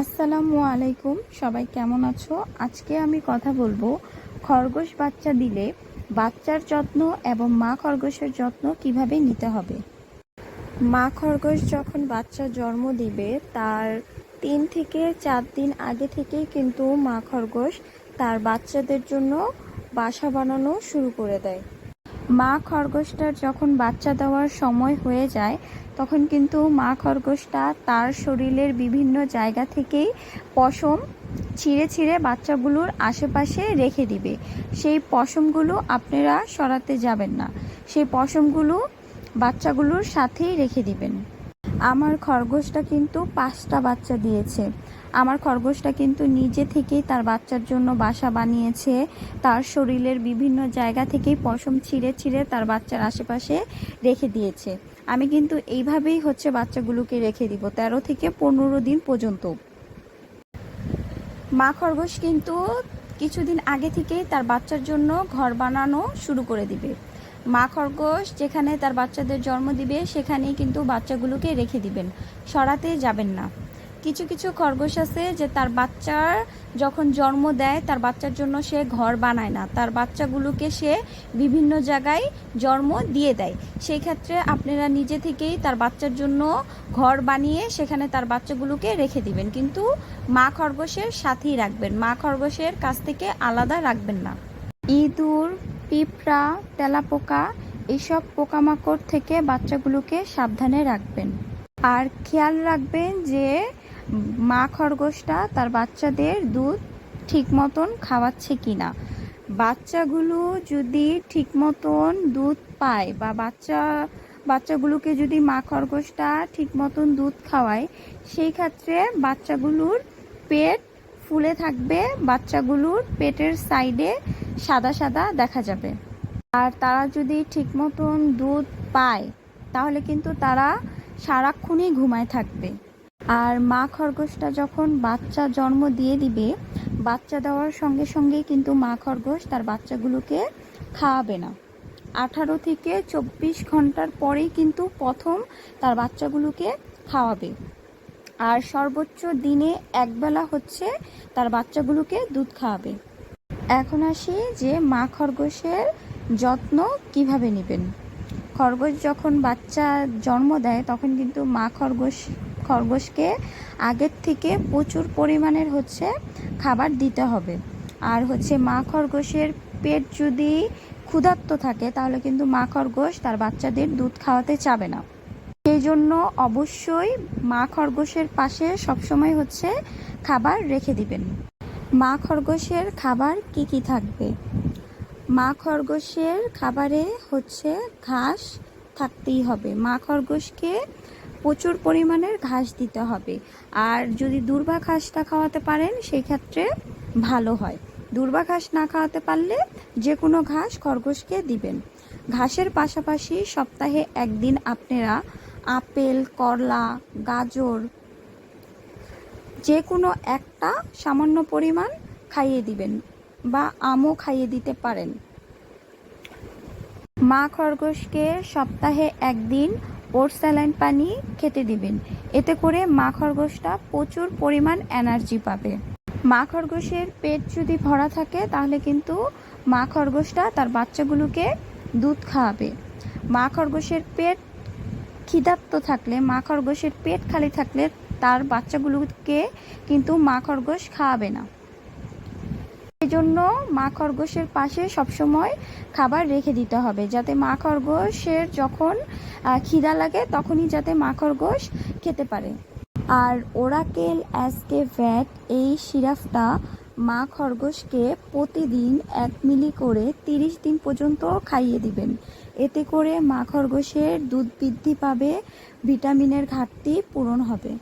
আসসালামু আলাইকুম, সবাই কেমন আছো? আজকে আমি কথা বলব খরগোশ বাচ্চা দিলে বাচ্চার যত্ন এবং মা খরগোশের যত্ন কীভাবে নিতে হবে। মা খরগোশ যখন বাচ্চা জন্ম দিবে, তার তিন থেকে চার দিন আগে থেকেই কিন্তু মা খরগোশ তার বাচ্চাদের জন্য বাসা বানানো শুরু করে দেয়। মা খরগোশটার যখন বাচ্চা দেওয়ার সময় হয়ে যায়, তখন কিন্তু মা খরগোশটা তার শরীরের বিভিন্ন জায়গা থেকেই পশম ছিঁড়ে ছিঁড়ে বাচ্চাগুলোর আশেপাশে রেখে দিবে। সেই পশমগুলো আপনারা সরাতে যাবেন না। সেই পশমগুলো বাচ্চাগুলোর সাথেই রেখে দিবেন। আমার খরগোশটা কিন্তু পাঁচটা বাচ্চা দিয়েছে। আমার খরগোশটা কিন্তু নিজে থেকেই তার বাচ্চার জন্য বাসা বানিয়েছে। তার শরীরের বিভিন্ন জায়গা থেকেই পশম ছিঁড়ে ছিঁড়ে তার বাচ্চার আশেপাশে রেখে দিয়েছে। আমি কিন্তু এইভাবেই হচ্ছে বাচ্চাগুলোকে রেখে দিব তেরো থেকে পনেরো দিন পর্যন্ত। মা খরগোশ কিন্তু কিছুদিন আগে থেকেই তার বাচ্চার জন্য ঘর বানানো শুরু করে দিবে। মা খরগোশ যেখানে তার বাচ্চাদের জন্ম দিবে, সেখানেই কিন্তু বাচ্চাগুলোকে রেখে দিবেন। সরাতে যাবেন না। কিছু কিছু খরগোশ আছে যে তার বাচ্চার যখন জন্ম দেয়, তার বাচ্চার জন্য সে ঘর বানায় না। তার বাচ্চাগুলোকে সে বিভিন্ন জায়গায় জন্ম দিয়ে দেয়। সেই ক্ষেত্রে আপনারা নিজে থেকেই তার বাচ্চার জন্য ঘর বানিয়ে সেখানে তার বাচ্চাগুলোকে রেখে দিবেন। কিন্তু মা খরগোশের সাথেই রাখবেন। মা খরগোশের কাছ থেকে আলাদা রাখবেন না। ইঁদুর পিঁপড়া, তেলাপোকা এইসব পোকামাকড় থেকে বাচ্চাগুলোকে সাবধানে রাখবেন। আর খেয়াল রাখবেন যে মা খরগোশটা তার বাচ্চাদের দুধ ঠিক মতন খাওয়াচ্ছে কি না বাচ্চাগুলো যদি ঠিক মতন দুধ পায় বা বাচ্চা, বাচ্চাগুলোকে যদি মা খরগোশটা ঠিক মতন দুধ খাওয়ায়, সেই ক্ষেত্রে বাচ্চাগুলোর পেট ফুলে থাকবে, বাচ্চাগুলোর পেটের সাইডে সাদা সাদা দেখা যাবে। আর তারা যদি ঠিক মতন দুধ পায়, তাহলে কিন্তু তারা সারাক্ষণই ঘুমায় থাকবে। আর মা খরগোশটা যখন বাচ্চা জন্ম দিয়ে দিবে, বাচ্চা দেওয়ার সঙ্গে সঙ্গেই কিন্তু মা খরগোশ তার বাচ্চাগুলোকে খাওয়াবে না। আঠারো থেকে চব্বিশ ঘণ্টার পরেই কিন্তু প্রথম তার বাচ্চাগুলোকে খাওয়াবে। আর সর্বোচ্চ দিনে একবেলা হচ্ছে তার বাচ্চাগুলোকে দুধ খাওয়াবে। এখন আসি যে মা খরগোশের যত্ন কীভাবে নেবেন? খরগোশ যখন বাচ্চা জন্ম দেয়, তখন কিন্তু মা খরগোশ, খরগোশকে আগের থেকে প্রচুর পরিমাণের হচ্ছে খাবার দিতে হবে। আর হচ্ছে মা খরগোশের পেট যদি ক্ষুধার্ত থাকে, তাহলে কিন্তু মা খরগোশ তার বাচ্চাদের দুধ খাওয়াতে চাবে না। সেই জন্য অবশ্যই মা খরগোশের পাশে সবসময় হচ্ছে খাবার রেখে দিবেন। মা খরগোশের খাবার কি কি থাকবে? মা খরগোশের খাবারে হচ্ছে ঘাস থাকতেই হবে। মা খরগোশকে প্রচুর পরিমাণের ঘাস দিতে হবে। আর যদি দুর্বা ঘাসটা খাওয়াতে পারেন সেই ক্ষেত্রে ভালো হয়। দুর্বা ঘাস না খাওয়াতে পারলে যে কোনো ঘাস খরগোশকে দিবেন। ঘাসের পাশাপাশি সপ্তাহে একদিন আপনারা আপেল, করলা, গাজর যে কোনো একটা সামান্য পরিমাণ খাইয়ে দিবেন বা আমও খাইয়ে দিতে পারেন। মা খরগোশকে সপ্তাহে একদিন ওর স্যালাইন পানি খেতে দিবেন। এতে করে মা খরগোশটা প্রচুর পরিমাণ এনার্জি পাবে। মা খরগোশের পেট যদি ভরা থাকে, তাহলে কিন্তু মা খরগোশটা তার বাচ্চাগুলোকে দুধ খাওয়াবে। মা খরগোশের পেট ক্ষিদার্ত থাকলে, মা খরগোশের পেট খালি থাকলে তার বাচ্চাগুলোকে কিন্তু মা খরগোশ খাওয়াবে না। জন্য মা খরগোশের পাশে সবসময় খাবার রেখে দিতে হবে, যাতে মা খরগোশের যখন খিদা লাগে তখনই যাতে মা খরগোশ খেতে পারে। আর ওরাকেল অ্যাসকে ভ্যাট এই সিরাপটা মা খরগোশকে প্রতিদিন এক মিলি করে তিরিশ দিন পর্যন্ত খাইয়ে দিবেন। এতে করে মা খরগোশের দুধ বৃদ্ধি পাবে, ভিটামিনের ঘাটতি পূরণ হবে।